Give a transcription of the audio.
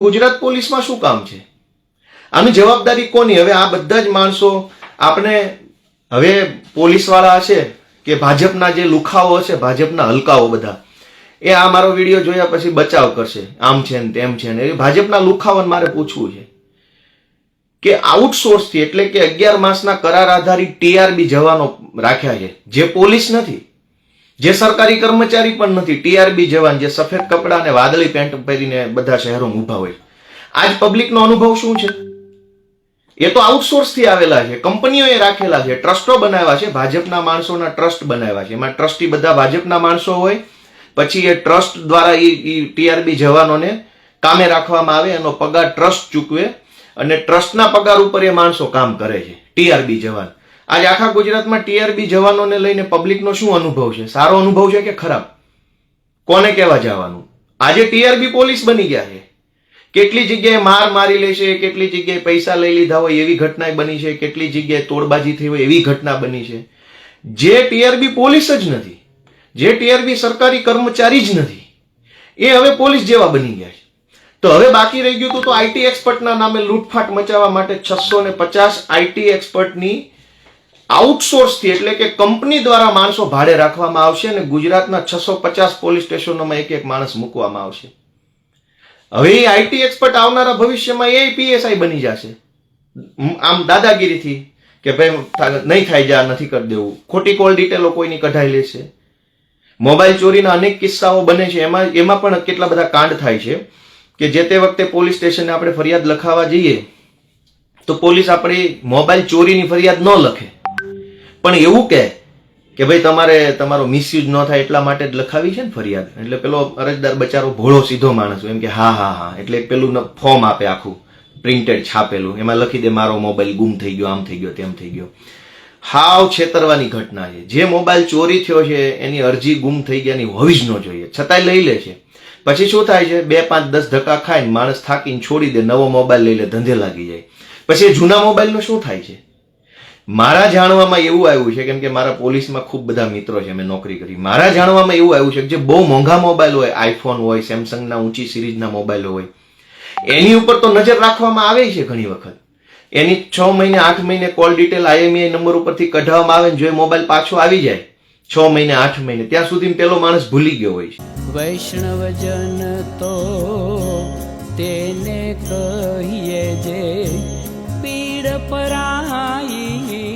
ગુજરાત પોલીસમાં શું કામ છે? આની જવાબદારી કોની? હવે આ બધા જ માણસો આપણે હવે પોલીસવાળા હશે કે ભાજપના જે લુખાઓ હશે, ભાજપના હલકાઓ બધા, એ આ મારો વીડિયો જોયા પછી બચાવ કરશે. આમ છે ને તેમ છે ને. એ ભાજપના લુખાઓને મારે પૂછવું છે કે આઉટસોર્સથી એટલે કે અગિયાર માસના કરાર આધારિત ટીઆરબી જવાનો રાખ્યા છે, જે પોલીસ નથી જે સરકારી કર્મચારી પણ નથી ટીઆરબી જવાન જે સફેદ કપડા અને વાદળી પેન્ટ પહેરીને બધા શહેરોમાં ઊભા હોય. આજ પબ્લિકનો અનુભવ શું છે? એ તો આઉટસોર્સથી આવેલા છે, કંપનીઓએ રાખેલા છે, ટ્રસ્ટો બનાવ્યા છે, ભાજપના માણસોના ટ્રસ્ટ બનાવ્યા છે. એમાં ટ્રસ્ટી બધા ભાજપના માણસો હોય, પછી એ ટ્રસ્ટ દ્વારા એ ટીઆરબી જવાનોને કામે રાખવામાં આવે, એનો પગાર ટ્રસ્ટ ચૂકવે, અને ટ્રસ્ટના પગાર ઉપર એ માણસો કામ કરે છે ટીઆરબી જવાન. આજે આખા ગુજરાતમાં ટીઆરબી જવાનોને લઈને પબ્લિકનો શું અનુભવ છે? સારો અનુભવ છે કે ખરાબ? કોને કહેવા જવાનું? આજે ટીઆરબી પોલીસ બની ગયા છે. કેટલી જગ્યાએ માર મારી લે છે, કેટલી જગ્યાએ પૈસા લઈ લીધા હોય એવી ઘટના બની છે, કેટલી જગ્યાએ તોડબાજી થઈ હોય એવી ઘટના બની છે. જે ટીઆરબી પોલીસ જ નથી, જે ટીઆરબી સરકારી કર્મચારી જ નથી, એ હવે પોલીસ જેવા બની ગયા છે. તો હવે બાકી રહી ગયું તો આઈટી એક્સપર્ટના નામે લૂંટફાટ મચાવવા માટે છસો ને પચાસ આઈટી એક્સપર્ટની આઉટસોર્સથી એટલે કે કંપની દ્વારા માણસો ભાડે રાખવામાં આવશે અને ગુજરાતના છસો પચાસ પોલીસ સ્ટેશનોમાં એક એક માણસ મૂકવામાં આવશે. હવે એ આઈટી એક્સપર્ટ આવનારા ભવિષ્યમાં એ પીએસઆઈ બની જશે. આમ દાદાગીરીથી કે ભાઈ નહીં થાય જા, નથી કરી દેવું. ખોટી કોલ ડિટેલો કોઈની કઢાઈ લેશે. મોબાઈલ ચોરીના અનેક કિસ્સાઓ બને છે. એમાં એમાં પણ કેટલા બધા કાંડ થાય છે કે જે તે વખતે પોલીસ સ્ટેશને આપણે ફરિયાદ લખાવા જઈએ, તો પોલીસ આપણી મોબાઈલ ચોરીની ફરિયાદ ન લખે. પણ એવું કહે કે ભાઈ તમારે, તમારો મિસયુઝ ન થાય એટલા માટે જ લખાવી છે ને ફરિયાદ. એટલે પેલો અરજદાર બચારો ભોળો સીધો માણસ એમ કે, હા હા હા. એટલે પેલું ફોર્મ આપે આખું પ્રિન્ટેડ છાપેલું. એમાં લખી દે, મારો મોબાઈલ ગુમ થઈ ગયો, આમ થઈ ગયો, તેમ થઈ ગયો. હાવ છેતરવાની ઘટના છે. જે મોબાઈલ ચોરી થયો છે, એની અરજી ગુમ થઈ ગયાની હોવી જ ન જોઈએ. છતાંય લઈ લે છે. પછી શું થાય છે? બે, પાંચ, દસ ધક્કા ખાઈને માણસ થાકીને છોડી દે, નવો મોબાઈલ લઈ લે, ધંધે લાગી જાય. પછી જૂના મોબાઈલનું શું થાય છે? મારા જાણવામાં એવું આવ્યું છે, કેમ કે મારા પોલીસમાં ખૂબ બધા મિત્રો છે, મેં નોકરી કરી. મારા જાણવામાં એવું આવ્યું છે કે જે બહુ મોંઘા મોબાઈલ હોય, આઈફોન હોય, સેમસંગના ઊંચી સિરીઝના મોબાઈલ હોય, એની ઉપર તો નજર રાખવામાં આવે છે ઘણી વખત. એની છ મહિને, આઠ મહિને કોલ ડિટેલ આઈએમઆઈ નંબર ઉપરથી કઢાવવામાં આવે જો એ મોબાઈલ પાછો આવી જાય, છ મહિને, આઠ મહિને, ત્યાં સુધી પેલો માણસ ભૂલી ગયો હોય છે. વૈષ્ણવજન તો તેને કહીએ જે પરાઈ